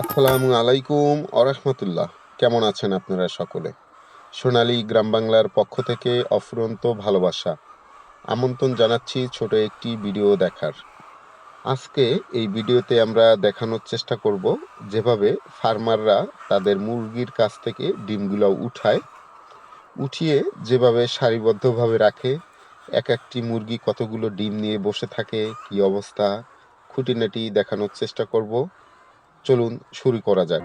আসসালামু আলাইকুম আরহামতুল্লাহ কেমন আছেন আপনারা সকলে? সোনালী গ্রাম বাংলার পক্ষ থেকে অফুরন্ত ভালোবাসা। আমন্ত্রণ জানাচ্ছি ছোট একটি ভিডিও দেখার। আজকে এই ভিডিওতে আমরা দেখানোর চেষ্টা করব যেভাবে ফার্মাররা তাদের মুরগির কাছ থেকে ডিমগুলো উঠায় উঠিয়ে যেভাবে সারিবদ্ধভাবে রাখে, এক একটি মুরগি কতগুলো ডিম নিয়ে বসে থাকে, কি অবস্থা, খুঁটিনাটি দেখানোর চেষ্টা করব। চলুন শুরু করা যাক।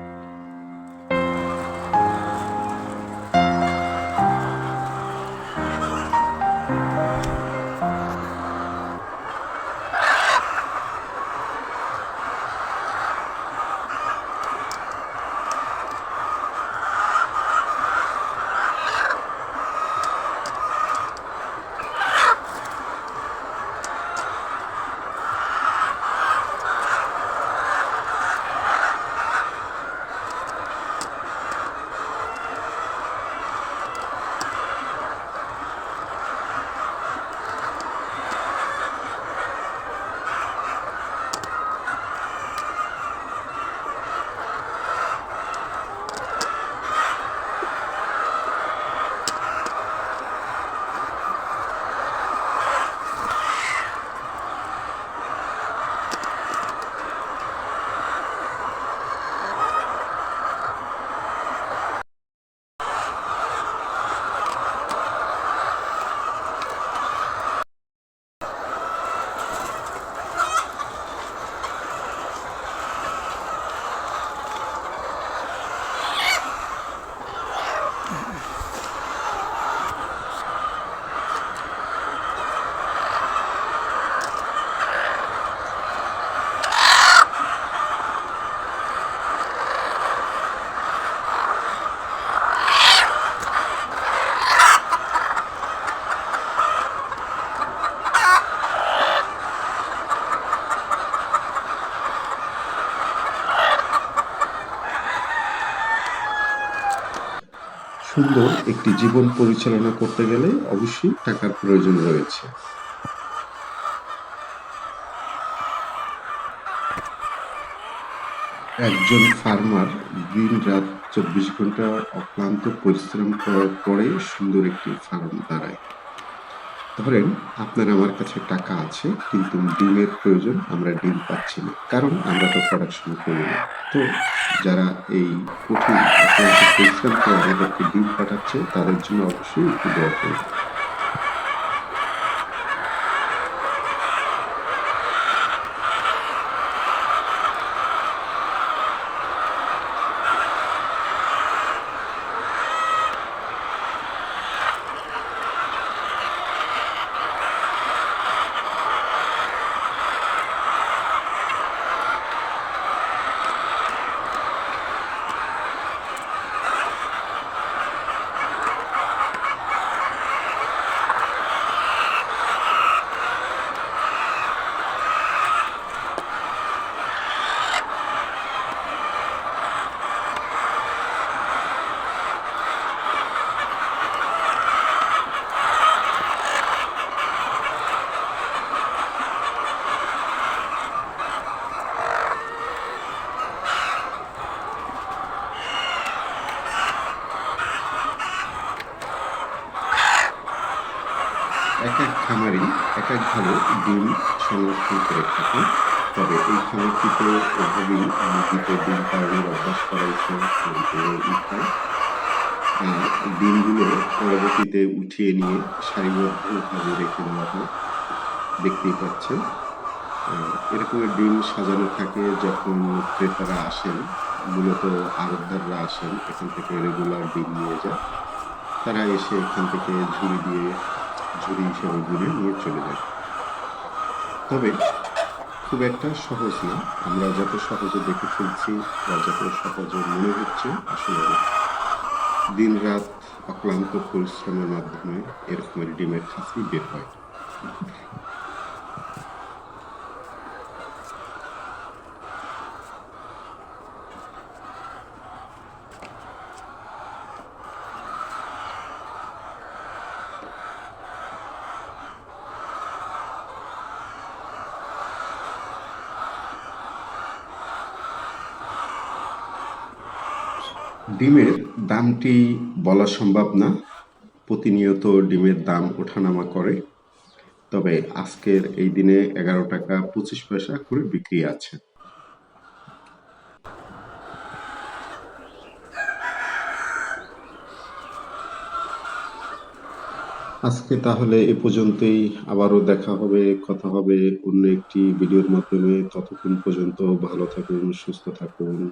সুন্দর একটি জীবন পরিচালনা করতে গেলে অবশ্যই টাকার প্রয়োজন রয়েছে। একজন ফার্মার দিন রাত চব্বিশ ঘণ্টা অক্লান্ত পরিশ্রম করার পরে সুন্দর একটি ফার্ম দাঁড়ায়। ধরেন আপনার আমার কাছে টাকা আছে, কিন্তু ডিমের প্রয়োজন আমরা ডিম পাচ্ছি না। কারণ আমরা তো প্রোডাকশন করি না। তো যারা এই কঠিন পরিশ্রম করে আমাদেরকে ডিম পাঠাচ্ছে, তাদের জন্য অবশ্যই একটু দোয়া করবেন এক এক খামারি এক একভাবে ডিম সংরক্ষণ করে থাকে। তবে এই খামারটিতে এভাবেই মুরগিতে ডিম পাড়ানোর অভ্যাস উঠায় আর ডিমগুলো পরবর্তীতে উঠিয়ে নিয়ে সারিবদ্ধভাবে রেখে দেওয়া হয়। দেখতেই পাচ্ছেন। আহ, এরকমের ডিম সাজানো থাকে যখন ক্রেতারা আসেন মূলত আড়তদাররা আসেন এখান থেকে রেগুলার ডিম নিয়ে যায়। তারা এসে এখান থেকে ঝুড়ি দিয়ে ঝুড়ি হিসেবে গুলি নিয়ে চলে যায়। তবে খুব একটা সহজ না। আমরা যত সহজে দেখে ফেলছি বা যত সহজে মনে হচ্ছে, আসলে। দিন রাত অক্লান্ত পরিশ্রমের মাধ্যমে এরকমের ডিমের খাসি বের হয়। ডিমের দামটি বলা সম্ভব না। প্রতিনিয়ত ডিমের দাম ওঠানামা করে। তবে আজকের এই দিনে এগারো টাকা পঁচিশ পয়সা করে বিক্রি আছে। আজকে তাহলে এ পর্যন্তই। আবারও দেখা হবে, কথা হবে অন্য একটি ভিডিওর মাধ্যমে। ততক্ষণ পর্যন্ত ভালো থাকুন, সুস্থ থাকুন।